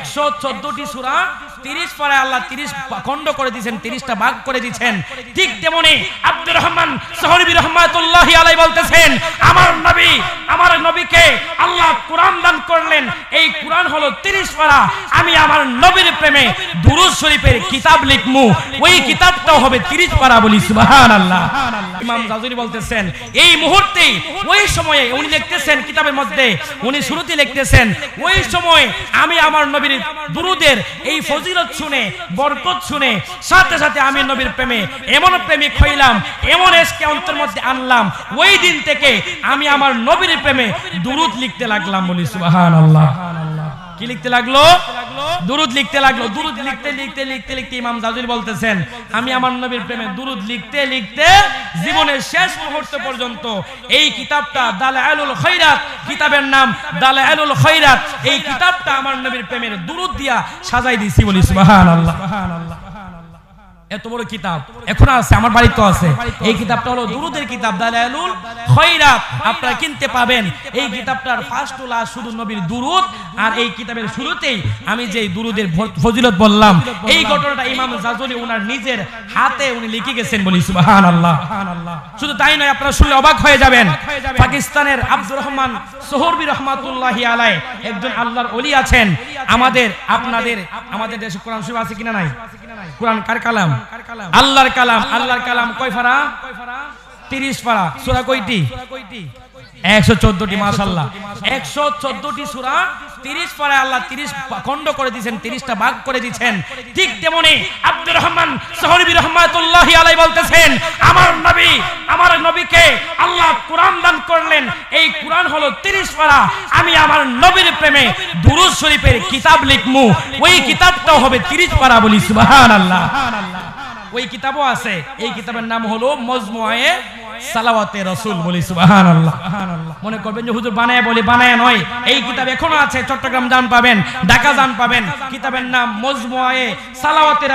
একশো চোদ্দটি সুরা, তিরিশ পরে আল্লাহ তিরিশ খণ্ড করে দিয়েছেন, তিরিশটা ভাগ করে দিয়েছেন। ঠিক তেমনি আব্দুর রহমান সহরবি রহমাতুল্লাহ আলাই বলতেছেন আমার নবী আমার নবীকে আল্লাহ কোরআন দান করলেন এই কোরআন হলো তিরিশ পারা। আমি আমার নবীর প্রেমে দুরুজ শরীফের কিতাব লিখমু। ওই কিতাবটাও হবে তিরিশ পারা বলি সুবাহান আল্লাহ ইমাম বলতেছেন, এই মুহূর্তে, ওই সময়ে উনি লিখতেছেন কিতাবের মধ্যে, উনি শুরুতে লিখতেছেন, ওই সময় আমি আমার নবীর দুরুদের এই ফজিলত শুনে, বরকত শুনে, সাথে সাথে আমি নবীর প্রেমে এমন প্রেমিক হইলাম, এমন এসকে অন্তর মধ্যে আনলাম, ওই দিন থেকে আমি আমার নবীর প্রেমে দুরুদ লিখতে লাগলাম বলি সুবাহান আল্লাহ কি লিখতে লাগল? দুরুদ লিখতে লাগল। দুরুদ লিখতে লিখতে লিখতে লিখতে ইমাম জাজুল বলতেছেন, আমি আমার নবীর প্রেমে দুরুদ লিখতে লিখতে জীবনের শেষ মুহূর্ত পর্যন্ত এই কিতাবটা দালাইলুল খৈরাত, কিতাবের নাম দালাইলুল খৈরাত, এই কিতাবটা আমার নবীর প্রেমের দুরুদ দিয়া সাজাই দিছি বলি সুবহানাল্লাহ সুবহানাল্লাহ। এত বড় কিতাব। এখন আছে, আমার বাড়িতে আছে। এই কিতাবটা হলো দুরুদের কিতাব দালাইলুল খৈরাত। আপনারা কিনতে পাবেন। এই কিতাবটার ফার্স্ট লাস্ট শুধু নবীর দুরুদ, আর এই কিতাবের শুরুতেই আমি যে দুরুদের ফজিলত বললাম, এই ঘটনাটা ইমাম জাজুলি ওনার নিজের হাতে উনি লিখে গেছেন বলি, সুবহানাল্লাহ। শুধু তাই নয়, আপনারা শুনলে অবাক হয়ে যাবেন। পাকিস্তানের আব্দুর রহমান সোহরবি রহমাতুল্লাহি আলাই একজন আল্লাহর ওলি আছেন। আমাদের, আপনাদের, আমাদের দেশে কোরআন শরীফ আছে কিনা নাই? কোরআন কার কালাম? আল্লাহর কালাম আল্লাহর কালাম কয় ফারা? তিরিশ পারা সুরা কয়টি? একশো চোদ্দটি মাসাল্লাহ একশো চোদ্দটি সুরা তিরিশ পারে আল্লাহ তিরিশ খণ্ড করে দিয়েছেন তিরিশটা ভাগ করে দিয়েছেন। ঠিক তেমনি আব্দুর রহমান সহরবি রহমাতুল্লাহ আলাই বলতেছেন আমার নবী আমার নবীকে আল্লাহ কোরআন দান করলেন এই কোরআন হলো তিরিশ পারা। আমি আমার নবীর প্রেমে দুরুজ শরীফের কিতাব লিখমু। ওই কিতাবটাও হবে তিরিশ পারা বলি সুবাহান আল্লাহ ওই কিতাবও আছে। এই কিতাবের নাম হলো মজমুয়ে সালাওয়াতে রসুল বলি, সুবহানাল্লাহ। মনে করবেন যে হুজুর বানায় বলি, বানায় নয়। এই কিতাব এখনও আছে, চট্টগ্রাম জান পাবেন, ঢাকা জান পাবেন। কিতাবের নাম মজমুয়ে সালাওয়াতে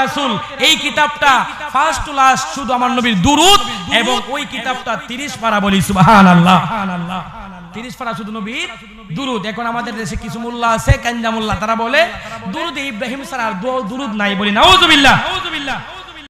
এই কিতাবটা ফার্স্ট টু লাস্ট শুধু আমার নবীর দুরুদ এবং ওই কিতাবটা 30 পারা বলি, সুবহানাল্লাহ। তিরিশ পারা শুধু নবীর দুরুদ। এখন আমাদের দেশে কিছু মোল্লা আছে কাঞ্জা তারা বলে, দুরুদ ইব্রাহিম সারা দুরুদ নাই বলি। নাউজুবিল্লাহ।